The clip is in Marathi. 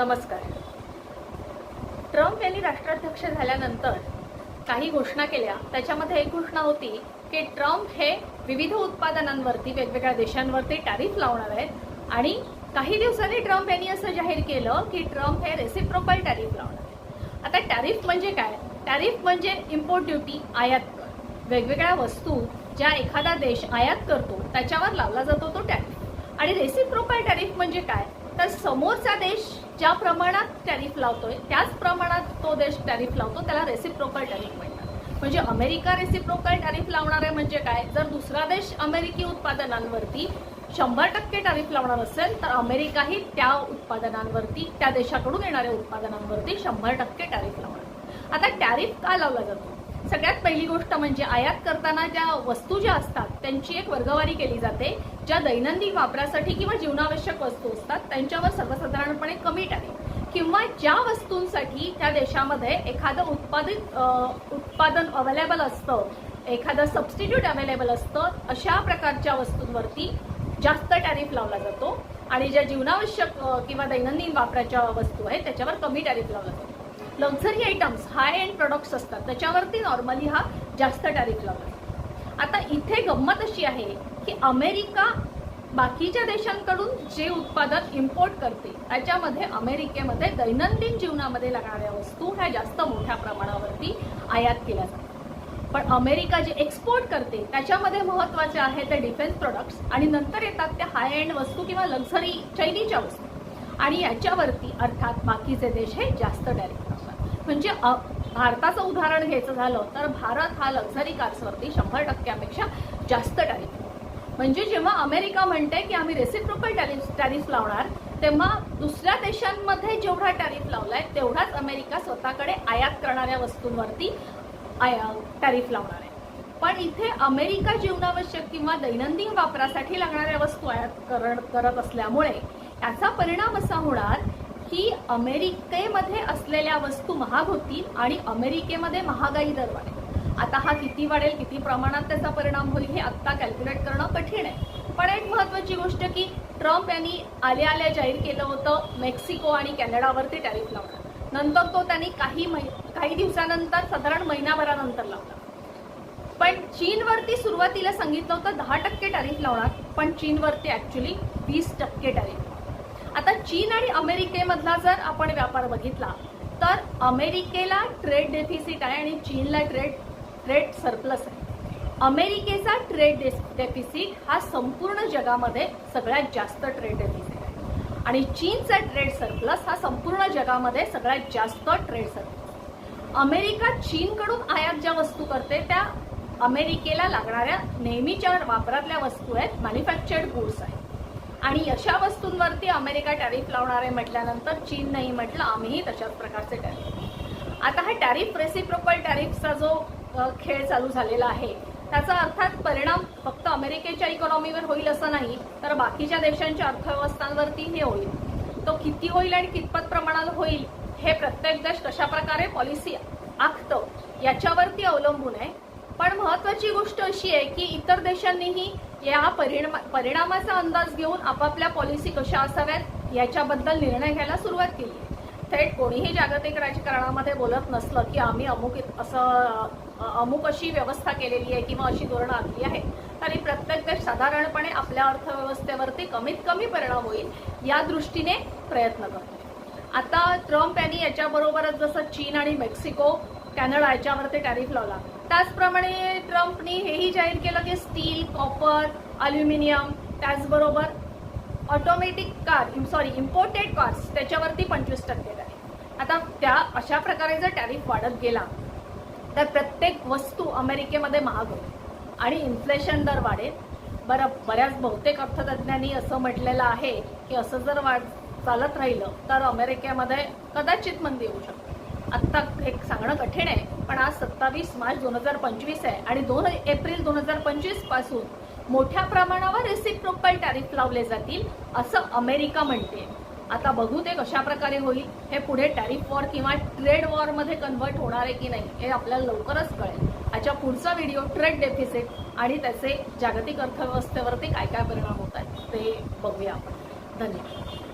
नमस्कार. ट्रम्प यांनी राष्ट्राध्यक्ष झाल्यानंतर काही घोषणा केल्या. त्याच्यामध्ये एक घोषणा होती की ट्रम्प हे विविध उत्पादनांवरती वेगवेगळ्या देशांवरती टॅरिफ लावणार आहेत. आणि काही दिवसांनी ट्रम्प यांनी असं जाहीर केलं की ट्रम्प हे रेसिप्रोकल टॅरिफ लावणार आहे आता टॅरिफ म्हणजे काय? टॅरिफ म्हणजे इम्पोर्ट ड्युटी आयात कर. वेगवेगळ्या वस्तू ज्या एखादा देश आयात करतो त्याच्यावर लावला जातो तो टॅरिफ आणि रेसिप्रोकल टॅरिफ म्हणजे काय? तर समोरचा देश ज्या प्रमाणात टॅरिफ लावतोय त्याच प्रमाणात तो देश टॅरिफ लावतो त्याला रेसिप्रोकल टॅरिफ म्हणतात. म्हणजे अमेरिका रेसिप्रोकल टॅरिफ लावणार आहे म्हणजे काय? जर दुसरा देश अमेरिकी उत्पादनांवरती शंभर टक्के टॅरिफ लावणार असेल तर अमेरिकाही त्या उत्पादनांवरती त्या देशाकडून येणाऱ्या उत्पादनांवरती शंभर टक्के टॅरिफ लावणार. आता टॅरिफ का लावला जातो? सगळ्यात पहिली गोष्ट म्हणजे आयात करताना ज्या वस्तू ज्या असतात त्यांची एक वर्गवारी केली जाते ज्या दैनंदिन वापरासाठी किंवा जीवनावश्यक वस्तू असतात त्यांच्यावर सर्वसाधारणपणे कमी टॅरिफ किंवा ज्या वस्तूंसाठी त्या देशामध्ये एखादं उत्पादित उत्पादन अवेलेबल असतं एखादं सबस्टिट्यूट अवेलेबल असतं अशा प्रकारच्या वस्तूंवरती जास्त टॅरिफ लावला जातो. आणि ज्या जीवनावश्यक किंवा दैनंदिन वापराच्या वस्तू आहेत त्याच्यावर कमी टॅरिफ लावला जातो. Luxury items high end products असतात. त्याच्यावरती नॉर्मली हा जास्त टॅरिफ लावला आता इथे गंमत अशी आहे की अमेरिका बाकीच्या देशांकडून जे उत्पादन इम्पोर्ट करते त्याच्यामध्ये अमेरिकेमध्ये दैनंदिन जीवनामध्ये लागणाऱ्या वस्तू ह्या जास्त मोठ्या प्रमाणावरती आयात केल्या जातात. पण अमेरिका जे एक्सपोर्ट करते त्याच्यामध्ये महत्त्वाचे आहे ते डिफेन्स प्रोडक्ट्स आणि नंतर येतात त्या हाय एंड वस्तू किंवा लक्झरी चैनीच्या वस्तू. आणि याच्यावरती अर्थात बाकीचे देश हे जास्त डायरेक्ट म्हणजे भारताचं उदाहरण घ्यायचं झालं तर भारत हा लक्झरी कार्सवरती शंभर टक्क्यापेक्षा जास्त टॅरिफ म्हणजे जेव्हा अमेरिका म्हणते की आम्ही रेसिप्रोकल टॅरिफ टॅरिफ लावणार तेव्हा दुसऱ्या देशांमध्ये जेवढा टॅरिफ लावलाय तेवढाच अमेरिका स्वतःकडे आयात करणाऱ्या वस्तूंवरती आया- टॅरिफ लावणार आहे. पण इथे अमेरिका जीवनावश्यक किंवा दैनंदिन वापरासाठी लागणाऱ्या वस्तू आयात करत असल्यामुळे याचा परिणाम असा होणार की अमेरिकेमध्ये असलेल्या वस्तू महाग होतील आणि अमेरिकेमध्ये महागाई दर वाढेल आता हा किती वाढेल किती प्रमाणात त्याचा परिणाम होईल हे आत्ता कॅल्क्युलेट करणं कठीण आहे. पण एक महत्त्वाची गोष्ट की ट्रम्प यांनी आल्या आल्या जाहीर केलं होतं मेक्सिको आणि कॅनडावरती टॅरिफ लावणार नंतर तो त्यांनी काही मै- काही दिवसानंतर साधारण महिनाभरानंतर लावला. पण चीनवरती सुरुवातीला सांगितलं होतं दहा टक्के टॅरिफ लावणार पण चीनवरती ॲक्च्युली वीस टक्के टॅरिफ आता चीन आणि अमेरिकेमधला जर आपण व्यापार बघितला तर अमेरिकेला ट्रेड डेफिसिट आहे आणि चीनला ट्रेड ट्रेड सरप्लस आहे. अमेरिकेचा ट्रेड डेफिसिट हा संपूर्ण जगामध्ये सगळ्यात जास्त ट्रेड डेफिसिट आहे. आणि चीनचा ट्रेड सरप्लस हा संपूर्ण जगामध्ये सगळ्यात जास्त ट्रेड सरप्लस अमेरिका चीनकडून आयात ज्या वस्तू करते त्या अमेरिकेला लागणाऱ्या नेहमीच्या वापरातल्या वस्तू आहेत मॅन्युफॅक्चर्ड गुड्स आहेत. आणि अशा वस्तूंवरती अमेरिका टॅरिफ लावणार आहे म्हटल्यानंतर चीन नाही म्हटलं आम्हीही तशाच प्रकारचे टॅरिफ. आता हा टॅरिफ रेसिप्रोकल टॅरिफचा जो खेळ चालू झालेला आहे त्याचा अर्थात परिणाम फक्त अमेरिकेच्या इकॉनॉमीवर होईल असं नाही तर बाकीच्या देशांच्या अर्थव्यवस्थांवरतीही होईल. तो किती होईल आणि कितपत प्रमाणात होईल हे प्रत्येक देश कशा प्रकारे पॉलिसी आखतं याच्यावरती अवलंबून आहे. पण महत्वाची गोष्ट अशी आहे की इतर देशांनीही या परिणाम परिणामाचा अंदाज घेऊन आपापल्या पॉलिसी कशा असाव्यात याच्याबद्दल निर्णय घ्यायला सुरुवात केली. थेट कोणीही जागतिक राजकारणामध्ये बोलत नसलं की आम्ही अमुक इत- असं अमुक अशी व्यवस्था केलेली आहे किंवा अशी धोरणं आखली आहे तरी प्रत्येक देश साधारणपणे आपल्या अर्थव्यवस्थेवरती कमीत कमी परिणाम होईल या दृष्टीने प्रयत्न करतो. आता ट्रम्प यांनी याच्याबरोबरच जसं चीन आणि मेक्सिको कॅनडा याच्यावरती टॅरिफ लावला. त्याचप्रमाणे ट्रम्पनी हेही जाहीर केलं की स्टील कॉपर अल्युमिनियम त्याचबरोबर automatic car sorry imported cars त्याच्यावरती पंचवीस टक्के टॅरिफ आता त्या अशा प्रकारे जर टॅरिफ वाढत गेला तर प्रत्येक वस्तू अमेरिकेमध्ये महाग होईल. आणि इन्फ्लेशन दर वाढेल. बरं बऱ्याच बहुतेक अर्थतज्ञांनी असं म्हटलेलं आहे की असं जर वाढ चालत राहिलं तर अमेरिकेमध्ये कदाचित मंदी येऊ शकते. आत्ता हे सांगणं कठीण आहे पण आज सत्तावीस मार्च दोन हजार पंचवीस आहे आणि दोन एप्रिल दोन हजार पंचवीसपासून मोठ्या प्रमाणावर रेसिप्रोकल टॅरिफ लावले जातील असं अमेरिका म्हणते. आता बघू ते कशा प्रकारे होईल हे पुढे टॅरिफ वॉर किंवा ट्रेड वॉरमध्ये कन्वर्ट होणार आहे की नाही हे आपल्याला लवकरच कळेल. याच्या पुढचा व्हिडिओ ट्रेड डेफिसिट आणि त्याचे जागतिक अर्थव्यवस्थेवरती काय काय परिणाम होत आहेत ते बघूया आपण. धन्यवाद.